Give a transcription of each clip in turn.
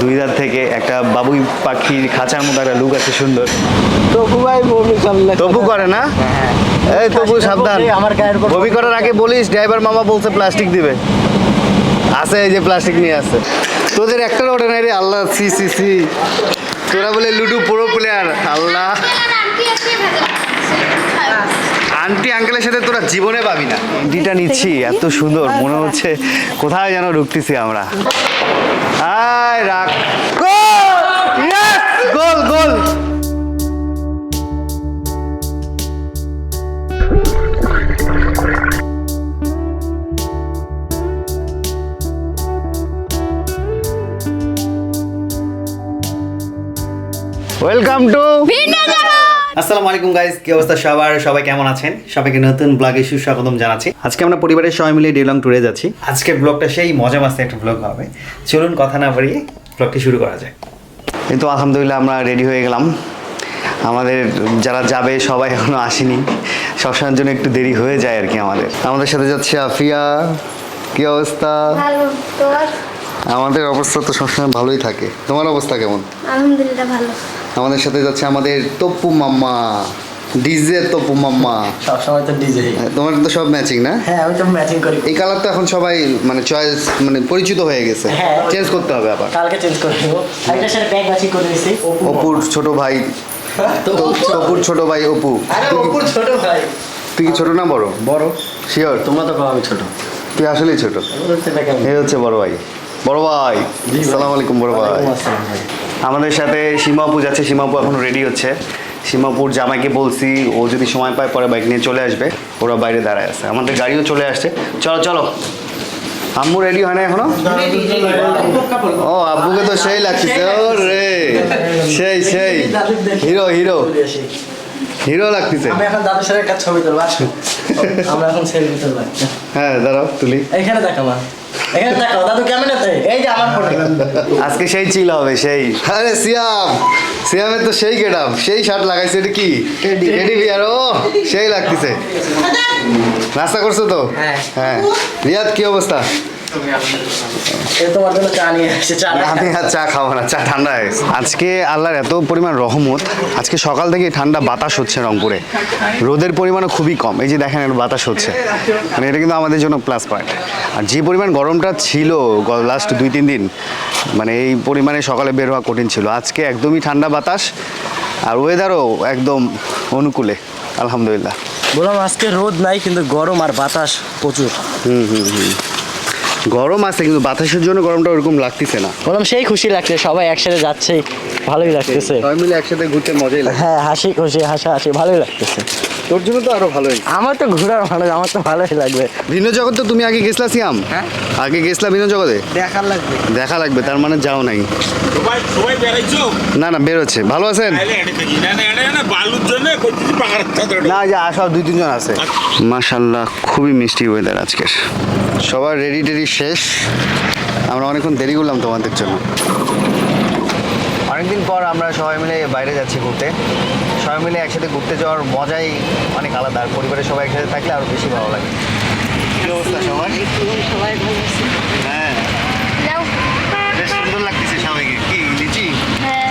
দুই ধার থেকে একটা বাবুই পাখির খাঁচার মতো একটা লুক আছে সুন্দর। তবু ভাই বমি তবু করে না? এই তবু সাবধান। আমার গায়ের বমি করার আগে বলিস ড্রাইভার মামা বলছে প্লাস্টিক দিবে। আছে এই যে প্লাস্টিক নিয়ে আছে। তোদের একটা ওঠে নাই রে আল্লাহ সি সি সি তোরা বলে লুডু প্রো প্লেয়ার আল্লাহ। আন্টি আঙ্কেলের সাথে তোরা জীবনে পাবি না। এন্ট্রিটা নিচ্ছি এত সুন্দর। মনে হচ্ছে কোথায় যেন ঢুকতেছি আমরা। আয় রাখ গোল গোল গোল ওয়েলকাম টু আসসালামু আলাইকুম গাইস কি অবস্থা সবার? সবাই কেমন আছেন? সবাইকে নতুন ব্লগে সুস্বাগতম জানাচ্ছি। আজকে আমরা পরিবারের সবাই মিলে ডেলং ট্যুরে যাচ্ছি। আজকে ব্লগটা সেই মজা মাস্তে একটা ব্লগ হবে। চলুন কথা না বাড়িয়ে ব্লগটি শুরু করা যায় কিন্তু আলহামদুলিল্লাহ আমরা রেডি হয়ে গেলাম। আমাদের যারা যাবে, সবাই এখনও আসেনি। সবসময়ের জন্য একটু দেরি হয়ে যায় আর কি আমাদের। আমাদের সাথে যাচ্ছে আফিয়া। কি অবস্থা? আমাদের অবস্থা তো সবসময় ভালোই থাকে। তোমার অবস্থা কেমন? আলহামদুলিল্লাহ ভালো। আমাদের সাথে যাচ্ছে আমাদের তপ্পু মাম্মা ডিজে তপ্পু মাম্মা। সবসময় তো ডিজে। হ্যাঁ, তোমার তো সব ম্যাচিং না? হ্যাঁ আমি তো ম্যাচিং করি। এই কালার তো এখন সবাই মানে চয়েস মানে পরিচিত হয়ে গেছে। হ্যাঁ। চেঞ্জ করতে হবে আবার। কালকে চেঞ্জ করে দেবো একটা সাথে ব্যাগ ম্যাচিং করে দিয়েছি অপুর। ছোট ভাই। তো অপুর ছোট। ভাই অপু। আরে অপুর ছোট ভাই। তুই কি ছোট না বড়? বড়। শিওর তোমরা তো আমি ছোট। তুই আসলেই ছোট। এই হচ্ছে বড় ভাই। বড় ভাই সালাম আলাইকুম বড় ভাই। আমাদের সাথে সীমাপু যাচ্ছে সীমাপু এখন রেডি হচ্ছে। সীমাপুর জামাইকে বলছি ও যদি সময় পায় পরে বাইক নিয়ে চলে আসবে ওরা বাইরে দাঁড়ায় আছে। আমাদের গাড়িও চলে আসছে। চলো চলো। আম্মু রেডি হয় না এখনও? ও আব্বুকে তো সেই লাগছে। ও রে সেই সেই। Hero hero. হিরো লাগতেছে। আমি এখন দাদুর সাথে একটা ছবি তুলবো আসো। আমরা এখন সেলফি তুলবো। হ্যাঁ দাঁড়াও তুলি। এখানে দেখো মা। এখানে দেখো দাদু কেমন এই যে আমার ফটো আজকে সেই চিল হবে সেই। আরে সিয়াম সিয়ামের তো সেই গেটাম সেই শার্ট লাগাইছে এটা কি? টেডি বিয়ার ও সেই লাগতেছে। নাস্তা করছ তো? হ্যাঁ। হ্যাঁ। রিয়াদ কি অবস্থা? এ তোমার জন্য চা নিয়ে আসছে চা না আমি আর চা খাব না চা ঠান্ডা হয়ে গেছে। আজকে আল্লাহর এত পরিমাণ রহমত আজকে সকাল থেকে ঠান্ডা বাতাস হচ্ছে রংপুরে। রোদের পরিমাণও খুবই কম এই যে দেখেন একটা বাতাস হচ্ছে। মানে এটা কিন্তু আমাদের জন্য প্লাস পয়েন্ট আর যে পরিমাণ গরমটা ছিল লাস্ট দুই তিন দিন মানে এই পরিমাণে সকালে বের হওয়া কঠিন ছিল। আজকে একদমই ঠান্ডা বাতাস আর ওয়েদারও একদম অনুকূলে আলহামদুলিল্লাহ। বললাম আজকে রোদ নাই কিন্তু গরম আর বাতাস প্রচুর। হুম হুম হুম। গরম আছে কিন্তু বাতাসের জন্য গরমটা ওরকম লাগতেছে না। বললাম সেই খুশি লাগছে সবাই একসাথে যাচ্ছে ভালোই লাগতেছে। সবাই মিলে একসাথে ঘুরতে মজাই লাগে হ্যাঁ হাসি খুশি হাসা হাসি ভালোই লাগতেছে। তোর জন্য তো আরও ভালোই। আমার তো ঘোরার ভালো আমার তো ভালোই লাগবে। ভিন্ন জগৎ তো তুমি আগে গেছলা সিয়াম? হ্যাঁ। আগে গেছলা ভিন্ন জগতে? দেখার লাগবে। দেখা লাগবে তার মানে যাও নাই। সবাই সবাই বেড়াইছো? না না বেরোচ্ছে। ভালো আছেন? দেখি। না যে আসা দুই তিনজন আছে। মাশাল্লাহ খুবই মিষ্টি ওয়েদার আজকের। সবার রেডি টেডি শেষ। আমরা অনেকক্ষণ দেরি করলাম তোমাদের জন্য। অনেকদিন পর আমরা সবাই মিলে বাইরে যাচ্ছি ঘুরতে। সবাই মিলে একসাথে ঘুরতে যাওয়ার মজাই অনেক আলাদা আর পরিবারের সবাই একসাথে থাকলে আরও বেশি ভালো লাগে। কি অবস্থা সবার? সবাই হ্যাঁ বেশ সুন্দর লাগতেছে সবাইকে। কি লিচি? হ্যাঁ।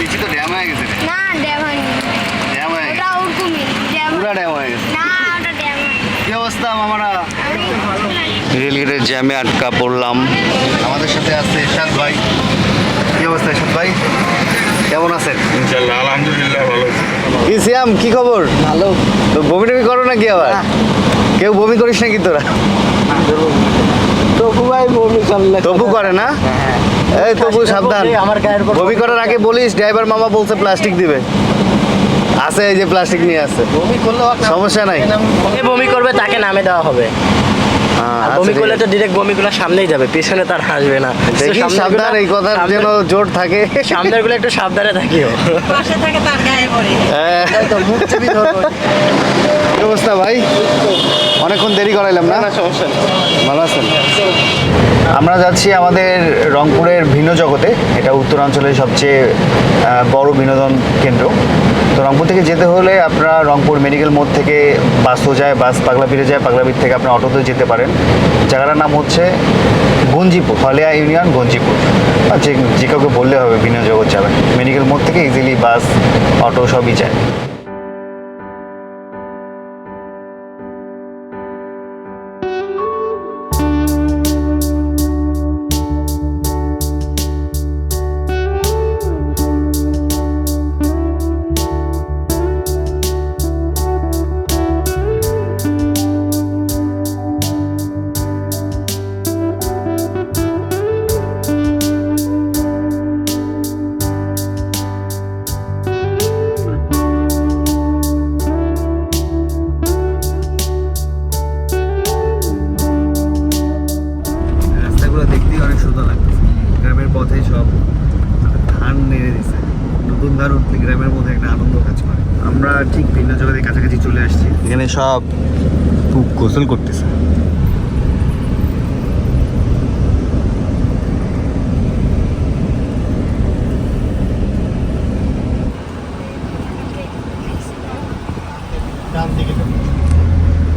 লিচি তো ড্যাম হয়ে গেছে রে। না ড্যাম হয়নি। ড্যাম হয়ে গেছে। ওটা ওরকমই ড্যাম পুরা ড্যাম হয়ে গেছে। না ওটা ড্যাম কি অবস্থা মামারা? রেলগেটের জ্যামে আটকা পড়লাম। আমাদের সাথে আছে এরশাদ ভাই। কি অবস্থা এরশাদ ভাই? কেমন আছেন? ইনশাল্লাহ আলহামদুলিল্লাহ ভালো কি সিয়াম কি খবর? ভালো। তো বমি টমি করো নাকি আবার? না। কেউ বমি করিস নাকি তোরা? তবু ভাই বমি করলে তবু করে না? এই তবু সাবধান। আমার গায়ের বমি করার আগে বলিস ড্রাইভার মামা বলছে প্লাস্টিক দিবে। আছে এই যে প্লাস্টিক নিয়ে আছে। বমি করলে সমস্যা নাই। বমি করবে তাকে নামে দেওয়া হবে। হ্যাঁ, বমি করলে তো ডিরেক্ট বমি গুলো সামনেই যাবে পেছনে তার হাসবে না। দেখি সামনের সাবধান এই কথার সামনের- যেন জোর থাকে। সামনেরগুলো একটু সাবধানে থাকিও। পাশে থাকে তার গায়ে পড়ে। হ্যাঁ। তো মুখ চেপে ধরবো কি অবস্থা ভাই? অনেকক্ষণ দেরি করাইলাম না? সমস্যা ভালো আছেন? আমরা যাচ্ছি আমাদের রংপুরের ভিন্ন জগতে। এটা উত্তরাঞ্চলের সবচেয়ে বড় বিনোদন কেন্দ্র। তো রংপুর থেকে যেতে হলে আপনারা রংপুর মেডিকেল মোড় থেকে বাসও যায়, বাস পাগলাপিড়ে যায় পাগলাপির থেকে আপনি অটোতে যেতে পারেন। জায়গাটার নাম হচ্ছে গঞ্জিপুর, হলিয়া ইউনিয়ন গঞ্জিপুর। আচ্ছা যে যে কাউকে বললে হবে বিনিয়োগ জগৎ যাবেন মেডিকেল মোড় থেকে ইজিলি বাস, অটো সবই যায়। সব খুব গোসল করতেছে।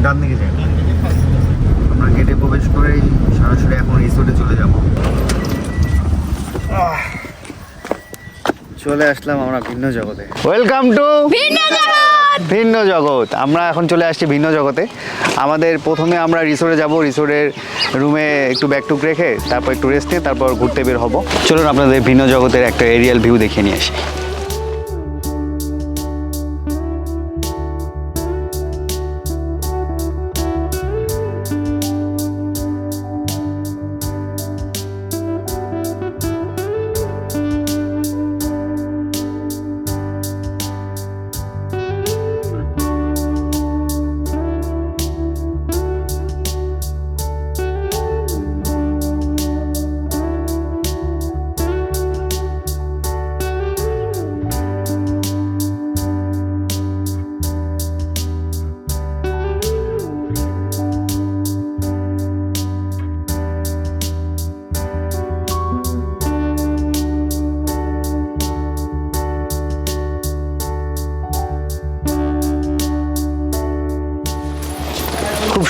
ডান দিকে যাই আমরা গেটে প্রবেশ করেই সরাসরি এখন রিসোর্টে চলে যাব। চলে আসলাম আমরা ভিন্ন জগতে। ওয়েলকাম টু ভিন্ন জগৎ! ভিন্ন জগৎ। আমরা এখন চলে আসছি ভিন্ন জগতে। আমাদের প্রথমে আমরা রিসোর্টে যাব। রিসোর্টের রুমে একটু ব্যাকটুক রেখে তারপর একটু রেস্ট নিয়ে তারপর ঘুরতে বের হব। চলুন আপনাদের ভিন্ন জগতের একটা এরিয়াল ভিউ দেখিয়ে নিয়ে আসি।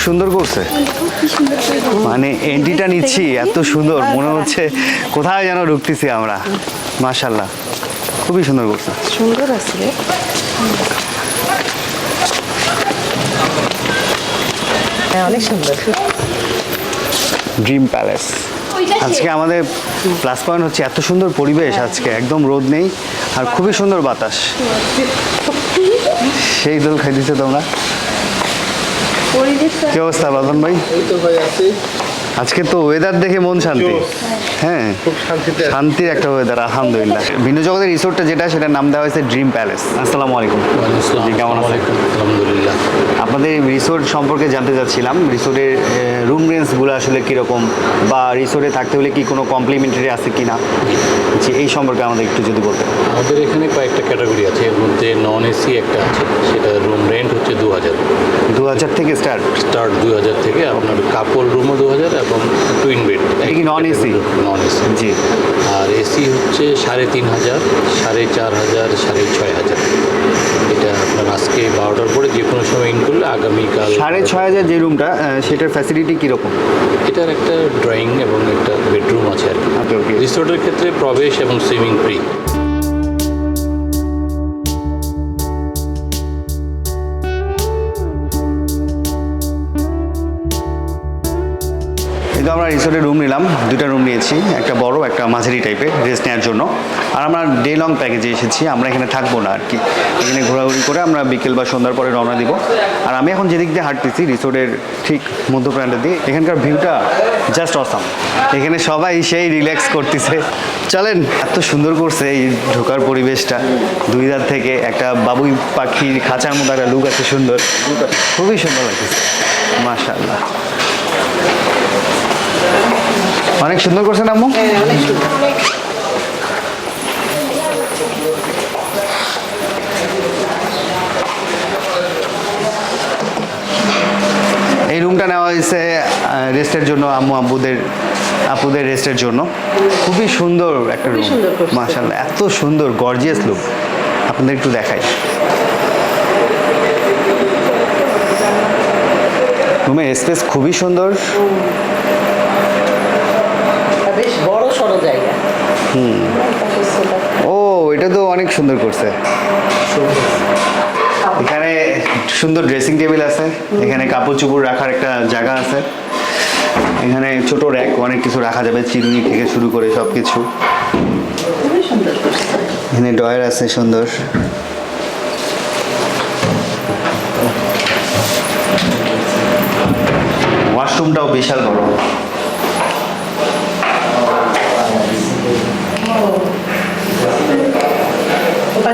সুন্দর করছে। মানে এন্ট্রিটা নিচ্ছি এত সুন্দর। মনে হচ্ছে কোথায় যেন ঢুকতেছি আমরা। মাশাল্লাহ খুবই সুন্দর করছে। সুন্দর আছে অনেক সুন্দর। ড্রিম প্যালেস আজকে আমাদের প্লাস পয়েন্ট হচ্ছে এত সুন্দর পরিবেশ আজকে। একদম রোদ নেই আর খুবই সুন্দর বাতাস। সেই দোল খাইতেছে তোমরা? কি অবস্থা বাদন ভাই? আজকে তো ওয়েদার দেখে মন শান্তি। হ্যাঁ। শান্তির একটা ওয়েদার আলহামদুলিল্লাহ। ভিন্ন জগতের রিসোর্টটা যেটা সেটার নাম দেওয়া হয়েছে ড্রিম প্যালেস আসসালামু আলাইকুম। জি কেমন আছেন? আলহামদুলিল্লাহ। আপনাদের রিসোর্ট সম্পর্কে জানতে চাচ্ছিলাম। রিসোর্টের রুম রেঞ্জগুলো আসলে কীরকম? বা রিসোর্টে থাকতে হলে কি কোনো কমপ্লিমেন্টারি আছে কি না জি এই সম্পর্কে আমাদের একটু যদি বলতেন। আমাদের এখানে কয়েকটা ক্যাটাগরি আছে। এর মধ্যে নন এসি একটা আছে। সেটা রুম রেন্ট হচ্ছে দু হাজার দু হাজার থেকে স্টার্ট স্টার্ট দু হাজার থেকে। আপনার কাপল রুমও দু হাজার এবং টুইন বেড কি non-AC? নন এসি জি। আর এসি হচ্ছে সাড়ে তিন হাজার সাড়ে চার হাজার সাড়ে ছয় হাজার। এটা আপনার আজকে বারোটার পরে যে কোনো সময় ইন করলে আগামীকাল সাড়ে ছয় হাজার যে রুমটা সেটার ফ্যাসিলিটি কীরকম? এটার একটা ড্রয়িং এবং একটা বেডরুম আছে আর কি। রিসোর্টের ক্ষেত্রে প্রবেশ এবং সুইমিং ফ্রি কিন্তু আমরা রিসোর্টে রুম নিলাম। দুটা রুম নিয়েছি, একটা বড়, একটা মাঝারি টাইপের রেস্ট নেওয়ার জন্য। আর আমরা ডে লং প্যাকেজে এসেছি, আমরা এখানে থাকব না আর কি। এখানে ঘোরাঘুরি করে আমরা বিকেল বা সন্ধ্যার পরে রওনা দিব। আর আমি এখন যেদিক দিয়ে হাঁটতেছি রিসোর্টের ঠিক মধ্যপ্রান্তে দিয়ে এখানকার ভিউটা জাস্ট অসাম এখানে সবাই সেই রিল্যাক্স করতেছে। চলেন, এত সুন্দর করছে এই ঢোকার পরিবেশটা। দুই ধার থেকে একটা বাবুই পাখির খাঁচার মতো একটা লুক আছে সুন্দর। খুবই সুন্দর লাগতেছে। মাশাআল্লাহ। অনেক সুন্দর করছেন আম্মু। এই রুমটা নেওয়া হয়েছে রেস্টের জন্য আম্মু আব্বুদের আপুদের রেস্টের জন্য। খুবই সুন্দর একটা রুম মাশাল্লাহ এত সুন্দর গর্জিয়াস লুক আপনাদের একটু দেখাই। রুমের স্পেস খুবই সুন্দর। বড় সড়ো জায়গা। ও, এটা তো অনেক সুন্দর করছে। এখানে সুন্দর ড্রেসিং টেবিল আছে। এখানে কাপড় চোপড় রাখার একটা জায়গা আছে। এখানে ছোট র্যাক অনেক কিছু রাখা যাবে, চিরুনি থেকে শুরু করে সব কিছু এখানে ডয়ার আছে সুন্দর। ওয়াশরুমটাও বিশাল বড়।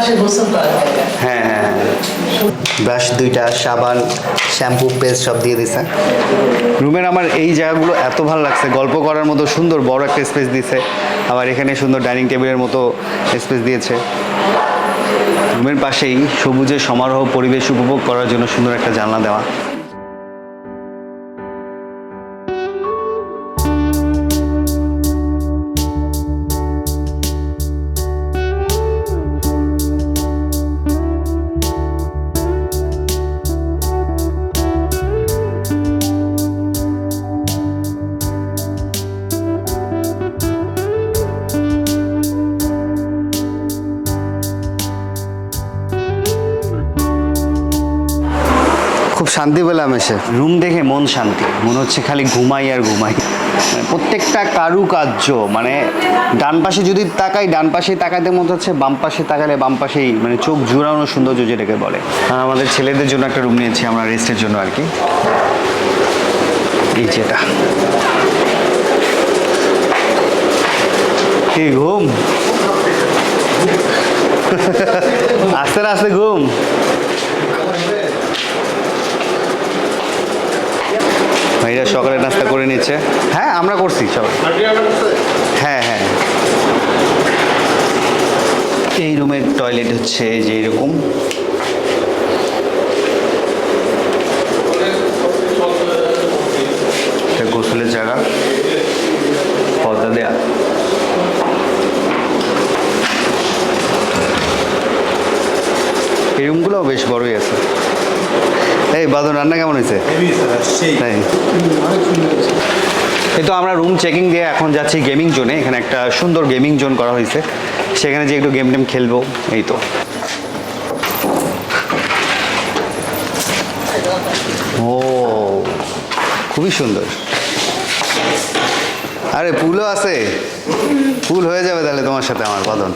করার হ্যাঁ হ্যাঁ ব্রাশ, দুইটা সাবান, শ্যাম্পু, পেস্ট সব দিয়ে দিছে। রুমের আমার এই জায়গাগুলো এত ভালো লাগছে। গল্প করার মতো সুন্দর বড় একটা স্পেস দিয়েছে আবার এখানে সুন্দর ডাইনিং টেবিলের মতো স্পেস দিয়েছে। রুমের পাশেই সবুজের সমারোহ পরিবেশ উপভোগ করার জন্য সুন্দর একটা জানলা দেওয়া। শান্তি পেলাম এসে। রুম দেখে মন শান্তি। মনে হচ্ছে খালি ঘুমাই আর ঘুমাই। মানে প্রত্যেকটা কারুকার্য মানে ডান পাশে যদি তাকাই ডান পাশে তাকাইতে মনে হচ্ছে বাম পাশে তাকালে বাম পাশেই মানে চোখ জুড়ানো সৌন্দর্য যেটাকে বলে। আর আমাদের ছেলেদের জন্য একটা রুম নিয়েছি আমরা রেস্টের জন্য আর কি। এই যেটা কি ঘুম? আস্তে আস্তে ঘুম। ভাইরা সকালে নাস্তা করে নিচ্ছে। হ্যাঁ আমরা করছি সবাই। হ্যাঁ হ্যাঁ। এই রুমের টয়লেট হচ্ছে যে এরকম গোসলের জায়গা। পর্দা দেয়া। এই রুমগুলো বেশ বড়ই আছে। এই বাদন রান্না কেমন হয়েছে? তাই। এই তো আমরা রুম চেকিং দিয়ে এখন যাচ্ছি গেমিং জোনে এখানে একটা সুন্দর গেমিং জোন করা হয়েছে। সেখানে যে একটু গেম টেম খেলব এই তো। ও খুবই সুন্দর। আরে পুলও আছে। পুল হয়ে যাবে তাহলে তোমার সাথে আমার বদন।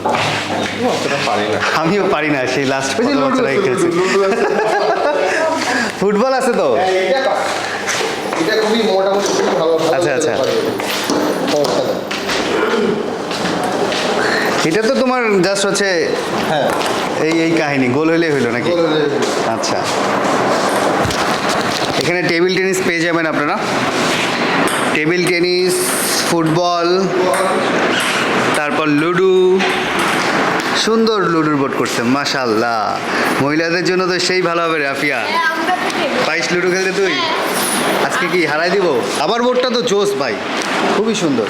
আমিও পারি না সেই লাস্ট খেলছি। ফুটবল আছে তো? এটা খুবই মোটামুটি ভালো ভালো আচ্ছা, আচ্ছা। এটা তো তোমার জাস্ট হচ্ছে হ্যাঁ। এই এই কাহিনী গোল হইলে হইল নাকি? আচ্ছা। এখানে টেবিল টেনিস পেয়ে যাবেন আপনারা। Table tennis football. তারপর লুডু সুন্দর লুডুর বোর্ড করছে মাশাল্লাহ মহিলাদের জন্য তো সেই ভালো হবে রাফিয়া পাইস লুডো খেলতে তুই? আজকে কি হারাই দিব? আবার বোর্ডটা তো জোস ভাই খুবই সুন্দর।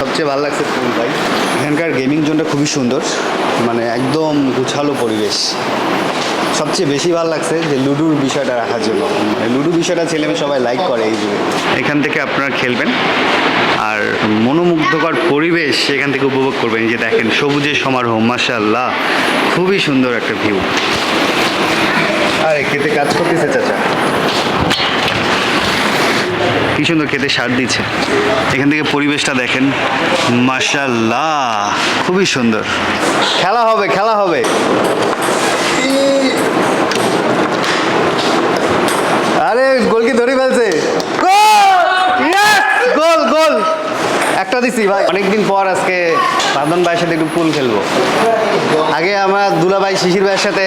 সবচেয়ে ভালো লাগছে ফুল ভাই। এখানকার গেমিং জোনটা খুবই সুন্দর মানে একদম গুছালো পরিবেশ। সবচেয়ে বেশি ভালো লাগছে যে লুডুর বিষয়টা রাখার জন্য। মানে লুডু বিষয়টা ছেলেমেয়ে সবাই লাইক করে এই যুগে এখান থেকে আপনারা খেলবেন। আর মনোমুগ্ধকর পরিবেশ সেখান থেকে উপভোগ করবেন। যে দেখেন সবুজের সমারোহ মাসাল্লাহ খুবই সুন্দর একটা ভিউ আরে খেতে কাজ করতেছে চাচা। কি সুন্দর খেতে সার দিচ্ছে। এখান থেকে পরিবেশটা দেখেন মাশাল্লাহ খুবই সুন্দর। খেলা হবে খেলা হবে। আরে গোল কি ধরে ফেলছে গোল গোল একটা দিছি ভাই। অনেকদিন পর আজকে বাদন ভাইয়ের সাথে একটু পুল খেলব। আগে আমরা দুলাভাই শিশির ভাইয়ের সাথে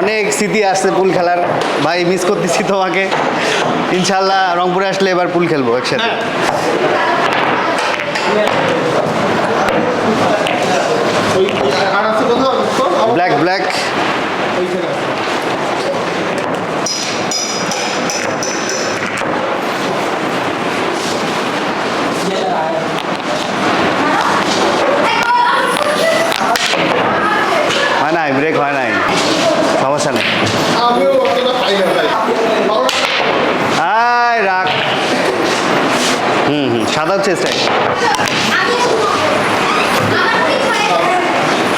অনেক স্মৃতি আসছে পুল খেলার। ভাই মিস করতেছি তোমাকে। ইনশাল্লাহ রংপুরে আসলে এবার পুল খেলব একসাথে। ব্ল্যাক ব্ল্যাক ওইখানে আছে। হয় নাই ব্রেক হয় নাই সমস্যা নেই আমিও অতটা পাই না ভাই ভালো হাই রাখ হুম হুম সাদা হচ্ছে স্টাইল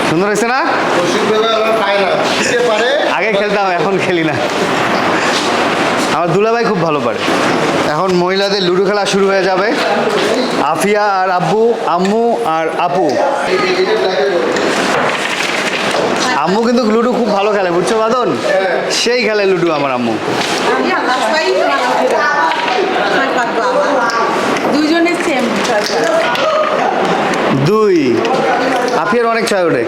সুন্দর হয়েছে না? আগে খেলতাম, এখন খেলি না। আমার দুলাভাই খুব ভালো পারে। এখন মহিলাদের লুডো খেলা শুরু হয়ে যাবে। আফিয়া আর আব্বু, আম্মু আর আপু। আম্মু কিন্তু লুডো খুব ভালো খেলে, বুঝছ বাদন? সেই খেলে লুডো আমার আম্মু। দুজনের সেম দুই আফিয়ার অনেক ছয় ওঠে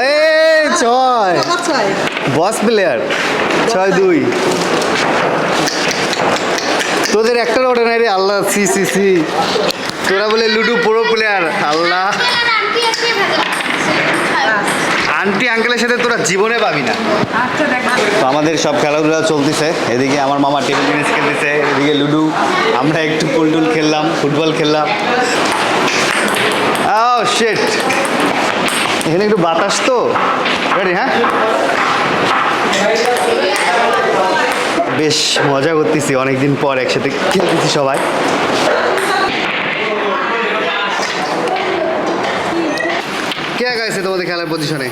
এই ছয় বস প্লেয়ার ছয় দুই তোদের একটা ওঠে নাই রে আল্লাহ সি সি সি তোরা বলে লুডো প্রো প্লেয়ার আল্লাহ আন্টি আঙ্কেলের সাথে তোরা জীবনে পাবি না। আচ্ছা তো আমাদের সব খেলাধুলা চলতেছে। এদিকে আমার মামা টেবিল টেনিস খেলতেছে এদিকে লুডু। আমরা একটু পুলটুল খেললাম ফুটবল খেললাম। ও শেট এখানে একটু বাতাস তো। রেডি হ্যাঁ? বেশ মজা করতেছি অনেকদিন পর একসাথে খেলতেছি সবাই। কে আছে তোমাদের খেলার পজিশনে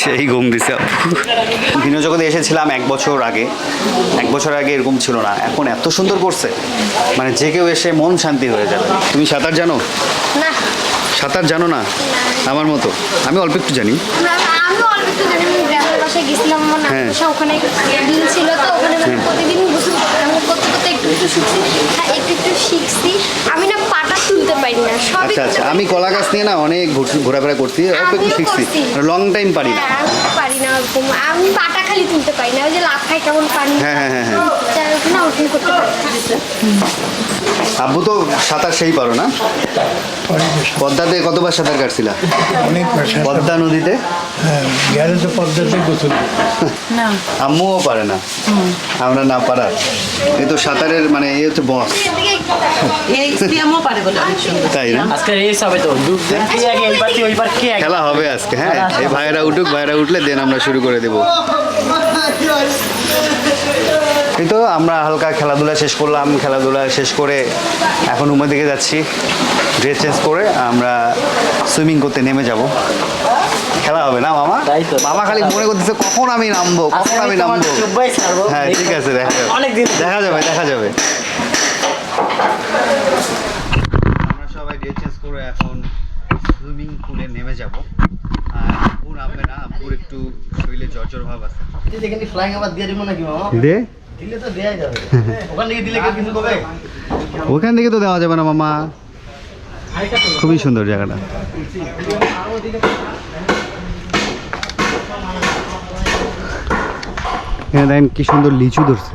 সেই ঘুম দিছে ভিন্ন জগতে এসেছিলাম এক বছর আগে। এক বছর আগে এরকম ছিল না। এখন এত সুন্দর করছে। মানে যে কেউ এসে মন শান্তি হয়ে যাবে। তুমি সাঁতার জানো? না। সাঁতার জানো না? আমার মতো। আমি অল্প একটু জানি। আমি হ্যাঁ। মানে হ্যাঁ। আমি না পাটা তুলতে পারি না আচ্ছা আচ্ছা। আমি কলা গাছ নিয়ে না অনেক ঘুর- ঘোরাফেরা করছি অল্প একটু শিখছি। লং টাইম পারি না। হ্যাঁ, পারি না আমি পাটা খালি তুলতে পারি না ওই যে কেমন পানি হ্যাঁ, হ্যাঁ, হ্যাঁ, হ্যাঁ। না ওরকম করতে পারি। আব্বু তো সাঁতার সেই পারো না? পদ্মাতে কতবার সাঁতার কাটছিলা? অনেক পদ্মা নদীতে? হ্যাঁ গেলে তো পদ্মাতে গোসল আম্মুও পারে না? আমরা না পারার এই তো সাঁতারের মানে এই হচ্ছে বস তাই না? আজকে রেস হবে তো। খেলা হবে আজকে হ্যাঁ। এই ভাইয়েরা উঠুক ভাইরা উঠলে দেন আমরা শুরু করে দেব। এই তো আমরা হালকা খেলাধুলা শেষ করলাম খেলাধুলা শেষ করে এখন উমের দিকে যাচ্ছি। ড্রেস চেঞ্জ করে আমরা সুইমিং করতে নেমে যাব। খেলা হবে না মামা। মামা খালি মনে করতেছে কখন আমি নামবো? কখন আমি নামবো? হ্যাঁ ঠিক আছে দেখা যাবে। দেখা যাবে দেখা যাবে। আমরা সবাই ড্রেস চেঞ্জ করে এখন সুইমিং পুলে নেমে যাব। আর আপু নামবে না আপুর একটু শরীরে জ্বর জ্বর ভাব আছে। এখানে ফ্লাইং আবার দিয়ে দিব নাকি মামা? দে? দিলে তো দেয়া যাবে। ওখান থেকে দিলে কিছু করবে ওখান থেকে তো দেওয়া যাবে না মামা। খুবই সুন্দর জায়গাটা। এখানে দেখেন কি সুন্দর লিচু ধরছে।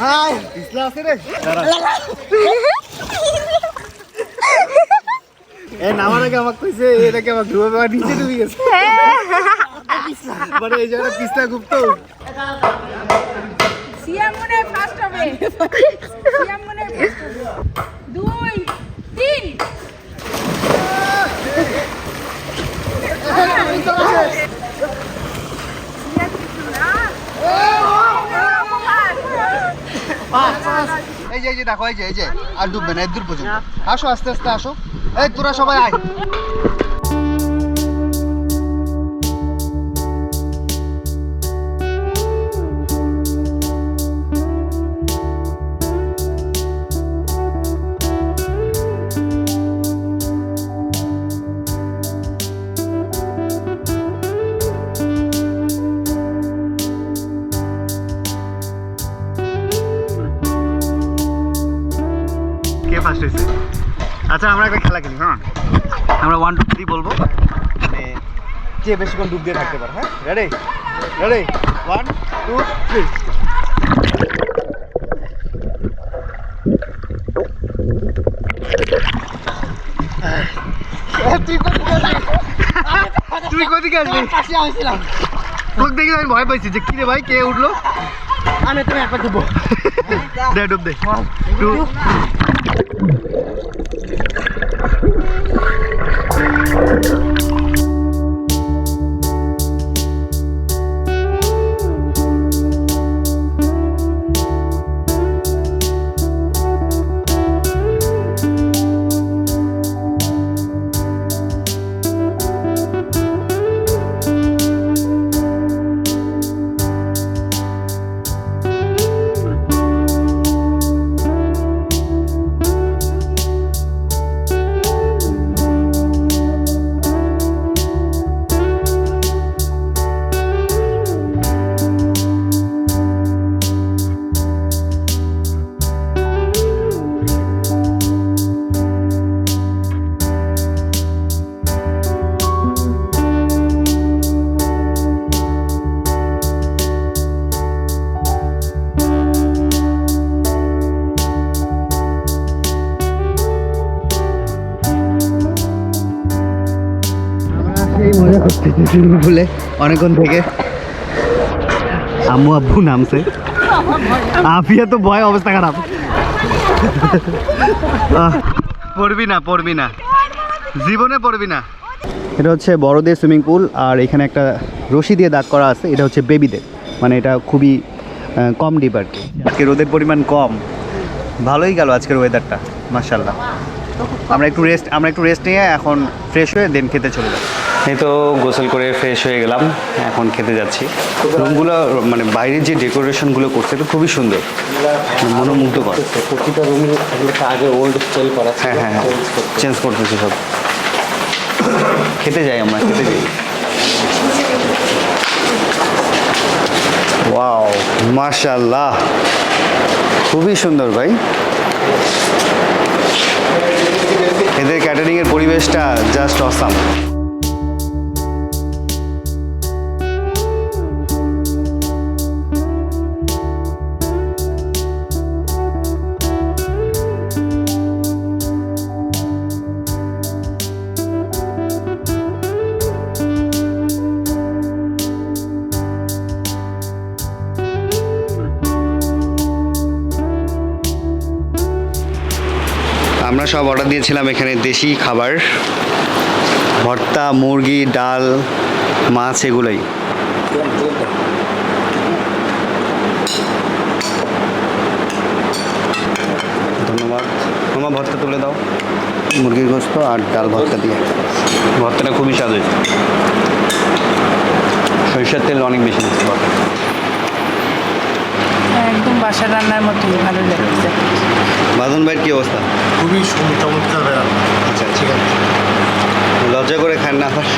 হ্যাঁ এ নামার আগে আমাকে কইছে এটাকে আমাকে ডুবে বাবা নিচে ডুবে গেছে। মানে এই জায়গাটা পিছলা গুপ্ত। সিএম মনে ফার্স্ট হবে। সিএম মনে হয় ফার্স্ট হবে দুই তিন এই যে দেখো, এই যে এই যে, আর ডুববে না এর দূর পর্যন্ত। আসো, আস্তে আস্তে আসো। এই তোরা সবাই আয়। আচ্ছা আমরা একটা খেলা খেলি হ্যাঁ? আমরা ওয়ান টু থ্রি বলব। মানে যে বেশিক্ষণ ডুব দিয়ে থাকতে পারে হ্যাঁ? Ready ready one two three তুই কোথায় আসবি কাছে আসছিলাম। তোকে দেখে আমি ভয় পাইছি যে কিরে ভাই কে উঠল? আমি তুমি একবার দেবো দে ডুব দে। টু সুইমিং পুলে অনেকক্ষণ থেকে। আম্মু আব্বু নামছে। আফিয়া তো ভয় অবস্থা খারাপ। পড়বি না পড়বি না। জীবনে পড়বি না। এটা হচ্ছে বড়দের সুইমিং পুল আর এখানে একটা রশি দিয়ে দাগ করা আছে এটা হচ্ছে বেবিদের। মানে এটা খুবই কম ডিপ আর কি। আজকে রোদের পরিমাণ কম। ভালোই গেল আজকের ওয়েদারটা মার্শাল্লাহ আমরা একটু রেস্ট আমরা একটু রেস্ট নিয়ে এখন ফ্রেশ হয়ে দেন খেতে চলে যাব। এই তো গোসল করে ফ্রেশ হয়ে গেলাম এখন খেতে যাচ্ছি। রুমগুলো মানে বাইরের যে ডেকোরেশনগুলো করছে এটা খুবই সুন্দর। মানে মনোমুগ্ধকর। প্রতিটা রুমে আগে ওল্ড স্টাইল করা হ্যাঁ হ্যাঁ হ্যাঁ। চেঞ্জ করতেছি সব। খেতে যাই আমরা খেতে যাই। ওয়াও মাশাল্লাহ খুবই সুন্দর ভাই। এদের ক্যাটারিংয়ের পরিবেশটা জাস্ট অসাম সব অর্ডার দিয়েছিলাম এখানে দেশি খাবার। ভর্তা, মুরগি, ডাল, মাছ, এগুলোই। ধন্যবাদ। মামা ভর্তা তুলে দাও। মুরগির গোস্ত আর ডাল ভর্তা দিয়ে। ভর্তাটা খুবই স্বাদ হয়েছে। সরিষার তেল অনেক বেশি ভর্তা একদম বাসার রান্নার মতোই, ভালো লাগছে। বাদন ভাইয়ের কি অবস্থা? খুবই চমৎকার আচ্ছা ঠিক আছে। লজ্জা করে খান না আবার।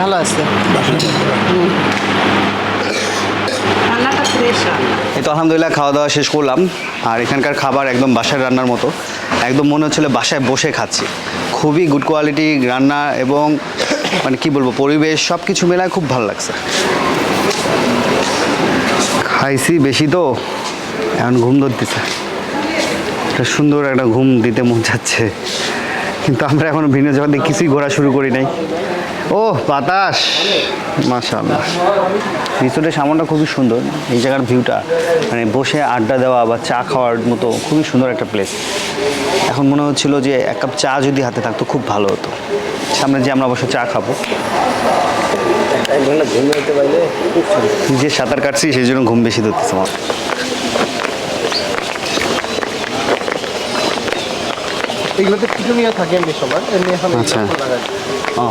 ভালো আছে। এই তো আলহামদুলিল্লাহ খাওয়া দাওয়া শেষ করলাম। আর এখানকার খাবার একদম বাসায় রান্নার মতো। একদম মনে হচ্ছিল বাসায় বসে খাচ্ছি। খুবই গুড কোয়ালিটি রান্না এবং মানে কি বলব পরিবেশ সব কিছু মেলায় খুব ভালো লাগছে। খাইছি বেশি তো। এখন ঘুম ধরতেছে। একটা সুন্দর একটা ঘুম দিতে মন যাচ্ছে। কিন্তু আমরা এখনও ভিন্ন জগতে কিছুই ঘোরা শুরু করি নাই। ও বাতাস! মাশাআল্লাহ। ভিতরে সামানটা খুবই সুন্দর। এই জায়গার ভিউটা মানে বসে আড্ডা দেওয়া বা চা খাওয়ার মতো খুবই সুন্দর একটা প্লেস এখন মনে হচ্ছিল যে এক কাপ চা যদি হাতে থাকতো খুব ভালো হতো। সামনে যে আমরা বসে চা খাব। নিজে সাঁতার কাটছি সেই জন্য ঘুম বেশি ধরতেছে আমার। এগুলোতে পিটুনিয়া থাকে এমনি সবার এমনি এখন আচ্ছা। লাগাই ও